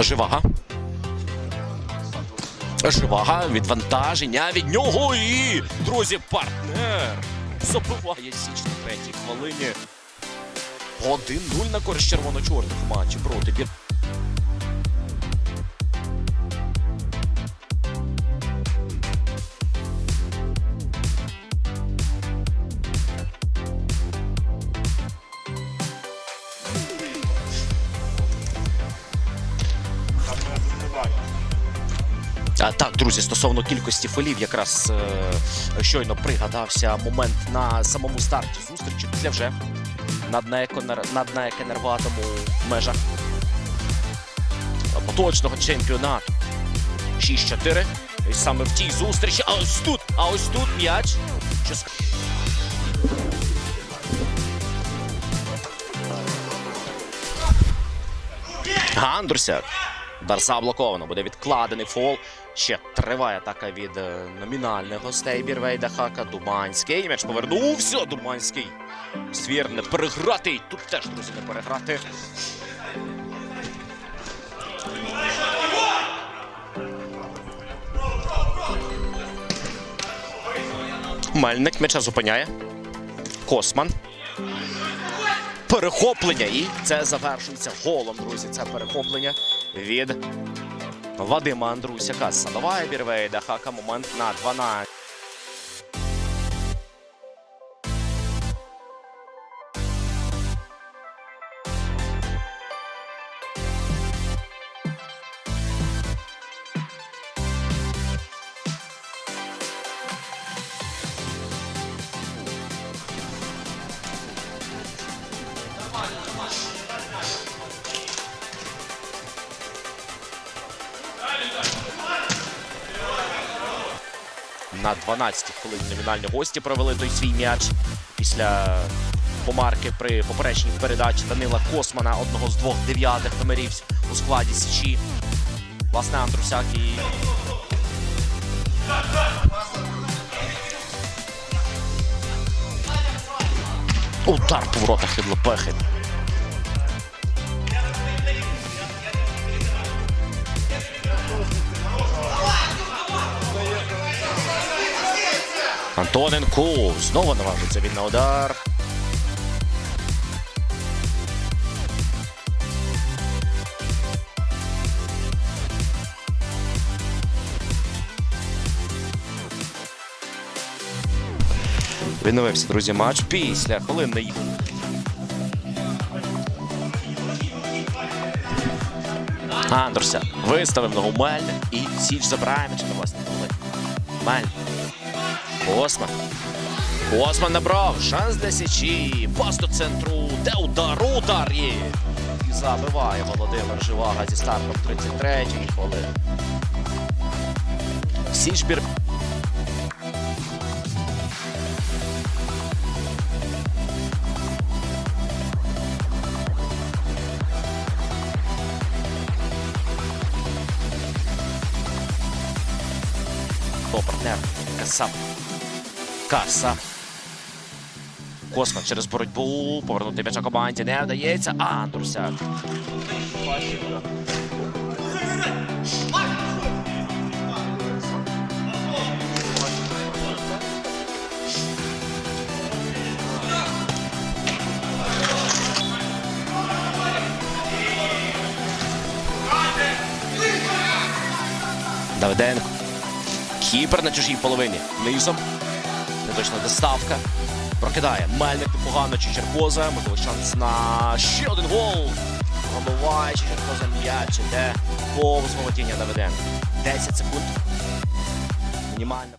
Живага. Живага, відвантаження від нього і, друзі, партнер забиває січ на третій хвилині. 1-0 на користь червоно-чорних матчів проти А, так, друзі, стосовно кількості фолів, якраз е, щойно пригадався момент на самому старті зустрічі після вже наднаеконер- наднаекенерватому межах поточного чемпіонату. 6-4. І саме в тій зустрічі. А ось тут, а ось тут м'яч. Що Гандрусяк. Удар заблоковано. Буде відкладений фол. Ще триває атака від е, номінальних гостей Бірвейда Хака. Думанський. М'яч повернувся. Думанський. Звір не переграти. І Тут теж, друзі, не переграти. Мельник м'яча зупиняє. Косман. Перехоплення. І це завершується голом, друзі. Це перехоплення від Вадима Андрусяка. Садова Бірвейда Хака. Момент на 12. На 12-й хвилині номінальні гості провели той свій м'яч після помарки при поперечній передачі Данила Космана, одного з двох дев'ятих номерів у складі Січі. Власне, Андрусяк і удар по воротах від Лепехи. Антоненко знову наважиться він на удар. Відновився, друзі, матч після хвилинної. Андерся виставив ногу Мельник і Січ забирає м'яч на власні голи. Мельник. Осман. Осман набрав. Шанс для Січі. Пас до центру. Де удар? Удар є. І забиває Володимир Живага зі стартом 33-ї хвилини. Січбір. Хто партнер? Касап. Каса. Косман через боротьбу. Повернути м'яча команді не вдається. А, Андрусяк. Давиденко. Кіпер на чужій половині. Низом. Неточна доставка. Прокидає. Мельник непогано Чечеркоза. Можливо, шанс на ще один гол. Пробиває Чечеркоза м'яч. Іде повз володіння Давиденко. 10 секунд. Мінімально.